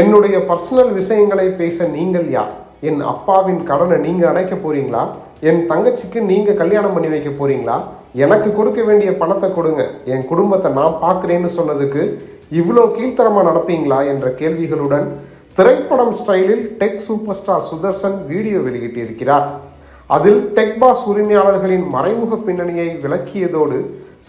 என்னுடைய பர்சனல் விஷயங்களை பேச நீங்கள் யார்? என் அப்பாவின் கடனை நீங்கள் அடைக்க போறீங்களா? என் தங்கச்சிக்கு நீங்கள் கல்யாணம் பண்ணி வைக்க போறீங்களா? எனக்கு கொடுக்க வேண்டிய பணத்தை கொடுங்க. என் குடும்பத்தை நான் பார்க்குறேன்னு சொன்னதுக்கு இவ்வளோ கீழ்த்தரமாக நடப்பீங்களா? என்ற கேள்விகளுடன் திரைப்படம் ஸ்டைலில் tech super star Sudharsan video வெளியிட்டிருக்கிறார். அதில் டெக் பாஸ் உரிமையாளர்களின் மறைமுக பின்னணியை விளக்கியதோடு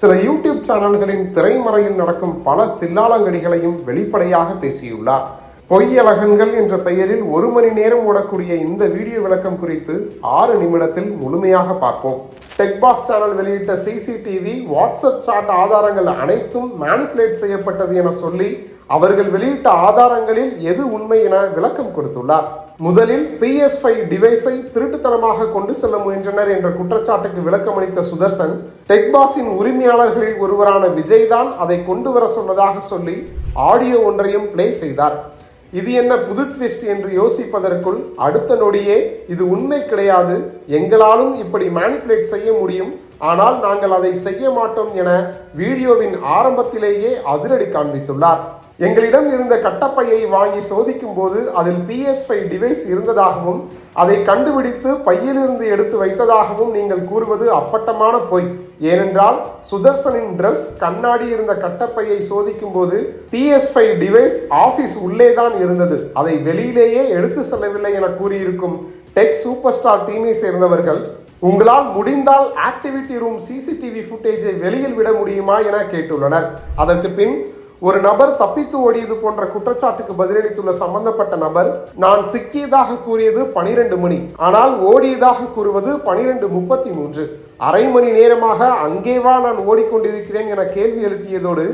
சில யூடியூப் சேனல்களின் திரைமறையில் நடக்கும் பல தில்லாலங்கடிகளையும் வெளிப்படையாக பேசியுள்ளார். பொய்யழகன்கள் என்ற பெயரில் ஒரு மணி நேரம் ஓடக்கூடிய இந்த வீடியோ விளக்கம் குறித்து ஆறு நிமிடத்தில் முழுமையாக பார்ப்போம். டெக்பாஸ் சேனல் வெளியிட்ட சிசிடிவி வாட்ஸ்அப் சாட் ஆதாரங்கள் அனைத்தும் மேனிப்புலேட் செய்யப்பட்டது என சொல்லி அவர்கள் வெளியிட்ட ஆதாரங்களில் எது உண்மை என விளக்கம் கொடுத்துள்ளார். முதலில் பிஎஸ் ஃபைவ் டிவைஸை திருட்டுத்தனமாக கொண்டு செல்ல முயன்றனர் என்ற குற்றச்சாட்டுக்கு விளக்கமளித்த சுதர்சன் டெக்பாஸின் உரிமையாளர்களில் ஒருவரான விஜய் தான் அதை கொண்டு வர சொன்னதாக சொல்லி ஆடியோ ஒன்றையும் ப்ளே செய்தார். இது என்ன புது ட்விஸ்ட் என்று யோசிப்பதற்குள் அடுத்த நொடியே இது உண்மை கிடையாது. எங்களாலும் இப்படி மேனிப்புலேட் செய்ய முடியும். ஆனால் நாங்கள் அதை செய்ய மாட்டோம் என வீடியோவின் ஆரம்பத்திலேயே அதிரடி காண்பித்துள்ளார். எங்களிடம் இருந்த கட்டப்பையை வாங்கி சோதிக்கும் போது அதில் பிஎஸ் ஃபைவ் டிவைஸ் இருந்ததாகவும் அதை கண்டுபிடித்து பையிலிருந்து எடுத்து வைத்ததாகவும் நீங்கள் கூறுவது அப்பட்டமான பொய். ஏனென்றால் சுதர்சனின் ட்ரெஸ் கண்ணாடி இருந்த கட்டப்பையை சோதிக்கும் போது பிஎஸ் ஃபைவ் டிவைஸ் ஆஃபீஸ் உள்ளே தான் இருந்தது. அதை வெளியிலேயே எடுத்து செல்லவில்லை என கூறியிருக்கும் டெக் சூப்பர் ஸ்டார் டீமை சேர்ந்தவர்கள் உங்களால் முடிந்தால் ஆக்டிவிட்டி ரூம் சிசிடிவி ஃபுட்டேஜை வெளியில் விட முடியுமா என கேட்டுள்ளனர். அதற்கு பின் ஒரு நபர் தப்பித்து ஓடியது போன்ற குற்றச்சாட்டுக்கு பதிலளித்துள்ள சம்பந்தப்பட்ட நபர் நான் சிக்கியதாக கூறியது பனிரெண்டு மணி ஆனால் ஓடியதாக கூறுவது பனிரெண்டு முப்பத்தி மூன்று அரை மணி நேரமாக அங்கேவா நான் ஓடிக்கொண்டிருக்கிறேன் என கேள்வி எழுப்பியதோடு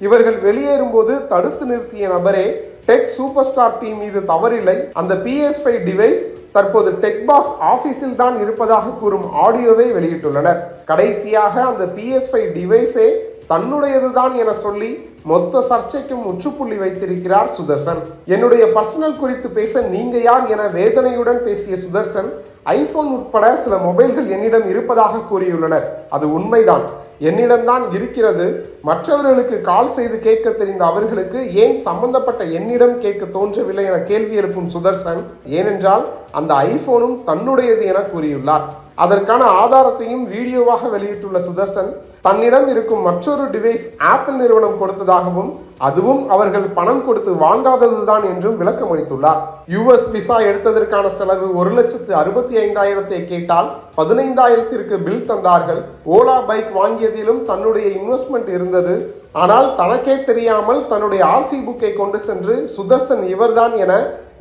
இவர்கள் வெளியேறும்போது தடுத்து நிறுத்திய நபரே டெக் சூப்பர் ஸ்டார் டீம் மீது தவறில்லை. அந்த பிஎஸ் ஃபைவ் டிவைஸ் தற்போது டெக் பாஸ் ஆஃபீஸில் தான் இருப்பதாக கூறும் ஆடியோவை வெளியிட்டுள்ளனர். கடைசியாக அந்த பிஎஸ் ஃபைவ் டிவைஸே தன்னுடையதுதான் என சொல்லி மொத்த சர்ச்சைக்கும் முற்றுப்புள்ளி வைத்திருக்கிறார் சுதர்சன். என்னுடைய பர்சனல் குறித்து பேச நீங்க யார் என வேதனையுடன் பேசிய சுதர்சன் ஐபோன் உட்பட சில மொபைல்கள் என்னிடம் இருப்பதாக கூறியுள்ளனர். அது உண்மைதான். என்னிடம்தான் இருக்கிறது. மற்றவர்களுக்கு கால் செய்து கேட்க தெரிந்த அவர்களுக்கு ஏன் சம்பந்தப்பட்ட என்னிடம் கேட்க தோன்றவில்லை என கேள்வி எழுப்பும் சுதர்சன் ஏனென்றால் அந்த ஐபோனும் தன்னுடையது என கூறியுள்ளார். அதற்கான ஆதாரத்தையும் வீடியோவாக வெளியிட்டுள்ள சுதர்சன் தன்னிடம் இருக்கும் மற்றொரு டிவைஸ் ஆப்பிள் நிறுவனம் கொடுத்ததாகவும் அதுவும் அவர்கள் பணம் கொடுத்து வாங்காததுதான் என்றும் விளக்கம் அளித்துள்ளார். யுஎஸ் விசா எடுத்ததற்கான செலவு ஒரு லட்சத்து அறுபத்தி ஐந்தாயிரத்தை கேட்டால் பதினைந்தாயிரத்திற்கு பில் தந்தார்கள். ஓலா பைக் வாங்கியதிலும் தன்னுடைய இன்வெஸ்ட்மெண்ட் இருந்தது. ஆனால் தனக்கே தெரியாமல் தன்னுடைய ஆர்சி புக்கை கொண்டு சென்று சுதர்சன் இவர்தான் என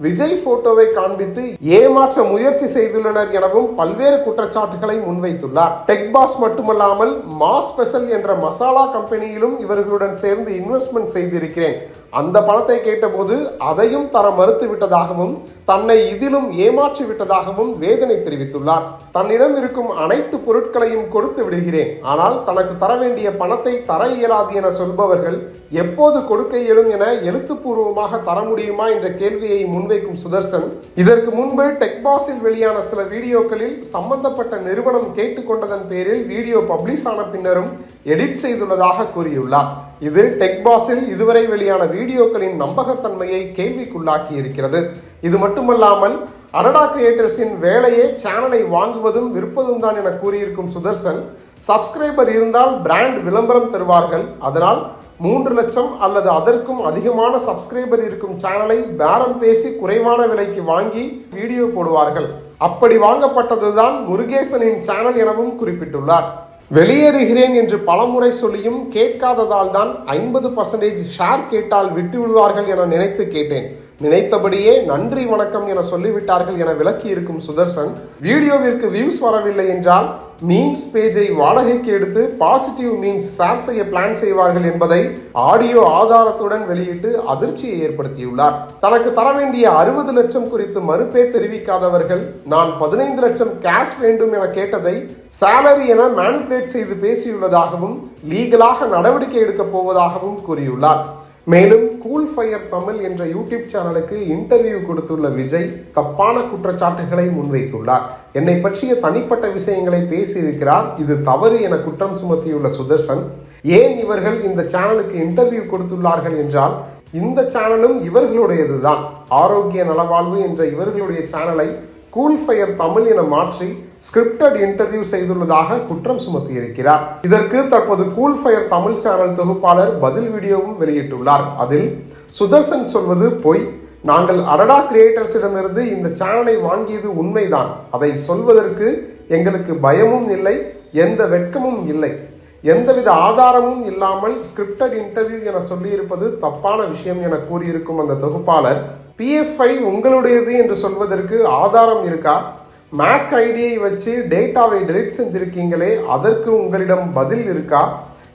விஜய் போட்டோவை காண்பித்து ஏமாற்ற முயற்சி செய்துள்ளனர் எனவும் பல்வேறு குற்றச்சாட்டுகளை முன்வைத்துள்ளார். டெக் பாஸ் மட்டுமல்லாமல் மா ஸ்பெஷல் என்ற மசாலா கம்பெனியிலும் இவர்களுடன் சேர்ந்து இன்வெஸ்ட்மெண்ட் செய்திருக்கிறேன். அந்த பணத்தை கேட்டபோது அதையும் தர மறுத்து விட்டதாகவும் தன்னை இதிலும் ஏமாற்றி விட்டதாகவும் வேதனை தெரிவித்துள்ளார். தன்னிடம் இருக்கும் அனைத்து பொருட்களையும் கொடுத்து விடுகிறேன். ஆனால் தனக்கு தர வேண்டிய பணத்தை தர இயலாது என சொல்பவர்கள் எப்போது கொடுக்க இயலும் என எழுத்துப்பூர்வமாக தர முடியுமா என்ற கேள்வியை முன்வைக்கும் சுதர்சன் இதற்கு முன்பு டெக்பாஸில் வெளியான சில வீடியோக்களில் சம்பந்தப்பட்ட நிறுவனம் கேட்டுக்கொண்டதன் பேரில் வீடியோ பப்ளிஷ் ஆன பின்னரும் எடிட் செய்துள்ளதாக கூறியுள்ளார். இது டெக்பாஸில் இதுவரை வெளியான வீடியோக்களின் நம்பகத்தன்மையை கேள்விக்குள்ளாக்கி இருக்கிறது இது மட்டுமல்லாமல் அடடா கிரியேட்டர்ஸின் வேலையே சேனலை வாங்குவதும் விற்பதும் தான் என கூறியிருக்கும் சுதர்சன் சப்ஸ்கிரைபர் இருந்தால் பிராண்ட் விளம்பரம் தருவார்கள். அதனால் மூன்று லட்சம் அல்லது அதற்கும் அதிகமான சப்ஸ்கிரைபர் இருக்கும் சேனலை பேரம் பேசி குறைவான விலைக்கு வாங்கி வீடியோ போடுவார்கள். அப்படி வாங்கப்பட்டதுதான் முருகேசனின் சேனல் எனவும் குறிப்பிட்டுள்ளார். வெளியேறுகிறேன் என்று பலமுறை சொல்லியும் கேட்காததால் தான் ஐம்பது பர்சன்டேஜ் ஷேர் கேட்டால் விட்டு விடுவார்கள் என நினைத்து கேட்டேன். நினைத்தபடியே நன்றி வணக்கம் என சொல்லிவிட்டார்கள் என விளக்கி இருக்கும் சுதர்சன் வீடியோவிற்கு வியூஸ் வரவில்லை என்றால் மீம்ஸ் பேஜை வாடகைக்கு எடுத்து பாசிட்டிவ் மீம்ஸ் ஷேர் செய்ய பிளான் செய்வார்கள் என்பதை ஆடியோ ஆதாரத்துடன் வெளியிட்டு அதிர்ச்சியை ஏற்படுத்தியுள்ளார். தனக்கு தர வேண்டிய அறுபது லட்சம் குறித்து மறுப்பே தெரிவிக்காதவர்கள் நான் பதினைந்து லட்சம் கேஷ் வேண்டும் என கேட்டதை சேலரி என மேனிபுலேட் செய்து பேசியுள்ளதாகவும் லீகலாக நடவடிக்கை எடுக்கப் போவதாகவும் கூறியுள்ளார். மேலும் கூல் ஃபயர் தமிழ் என்ற யூடியூப் சேனலுக்கு இன்டர்வியூ கொடுத்துள்ள விஜய் தப்பான குற்றச்சாட்டுகளை முன்வைத்துள்ளார். என்னை பற்றிய தனிப்பட்ட விஷயங்களை பேசியிருக்கிறார். இது தவறு என குற்றம் சுமத்தியுள்ள சுதர்சன். ஏன் இவர்கள் இந்த சேனலுக்கு இன்டர்வியூ கொடுத்துள்ளார்கள் என்றால் இந்த சேனலும் இவர்களுடையதுதான். ஆரோக்கிய நலவாழ்வு என்ற இவர்களுடைய சேனலை கூல் ஃபயர் தமிழ் என மாற்றி ஸ்கிரிப்டட் இன்டர்வியூ செய்துள்ளதாக குற்றம் சுமத்தியிருக்கிறார். இதற்கு தற்போது கூல் ஃபயர் தமிழ் சேனல் தொகுப்பாளர் பதில் வீடியோவும் வெளியிட்டுள்ளார். அதில் சுதர்சன் சொல்வது பொய். நாங்கள் அடடா கிரியேட்டர்ஸிடமிருந்து இந்த சேனலை வாங்கியது உண்மைதான். அதை சொல்வதற்கு எங்களுக்கு பயமும் இல்லை எந்த வெட்கமும் இல்லை. எந்தவித ஆதாரமும் இல்லாமல் ஸ்கிரிப்டட் இன்டர்வியூ என சொல்லியிருப்பது தப்பான விஷயம் என கூறியிருக்கும் அந்த தொகுப்பாளர் பிஎஸ் ஃபைவ் உங்களுடையது என்று சொல்வதற்கு ஆதாரம் இருக்கா? மேக் ஐடியை வச்சு டேட்டாவை டெலிட் செஞ்சுருக்கீங்களே அதற்கு உங்களிடம் பதில் இருக்கா?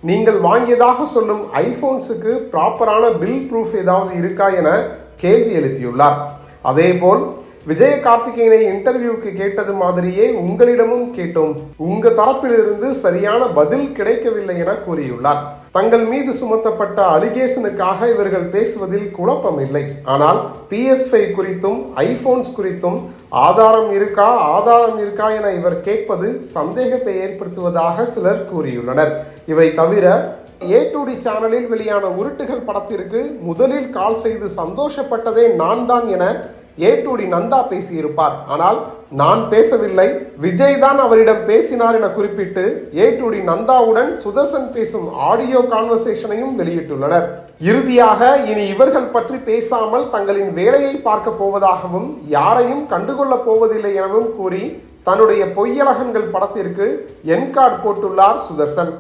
நீங்கள் வாங்கியதாக சொல்லும் ஐஃபோன்ஸுக்கு ப்ராப்பரான பில் ப்ரூஃப் ஏதாவது இருக்கா என கேள்வி எழுப்பியுள்ளார். அதேபோல் விஜய கார்த்திகேயனை இன்டர்வியூக்கு கேட்டது மாதிரியே உங்களிடமும் கேட்டோம். உங்க தரப்பிலிருந்து சரியான பதில் கிடைக்கவில்லை என கூறியுள்ளார். தங்கள் மீது சுமத்தப்பட்ட அலிகேஷனுக்காக இவர்கள் பேசுவதில் குழப்பம் இல்லை ஆனால் PS5 குறித்தும் ஐபோன்ஸ் குறித்தும் ஆதாரம் இருக்கா ஆதாரம் இருக்கா என இவர் கேட்பது சந்தேகத்தை ஏற்படுத்துவதாக சிலர் கூறியுள்ளனர். இவை தவிர ஏ டு டி சேனலில் வெளியான உருட்டுகள் படத்திற்கு முதலில் கால் செய்து சந்தோஷப்பட்டதே நான் தான் என ஏ டு டி நந்தா பேசியிருப்பார். ஆனால் நான் பேசவில்லை. விஜய் தான் அவரிடம் பேசினார் என குறிப்பிட்டு ஏ டு டி நந்தாவுடன் சுதர்சன் பேசும் ஆடியோ கான்வர்சேஷனையும் வெளியிட்டுள்ளனர். இறுதியாக இனி இவர்கள் பற்றி பேசாமல் தங்களின் வேலையை பார்க்க போவதாகவும் யாரையும் கண்டுகொள்ளப் போவதில்லை எனவும் கூறி தன்னுடைய பொய்யலகன்கள் படத்திற்கு என்கார்டு போட்டுள்ளார் சுதர்சன்.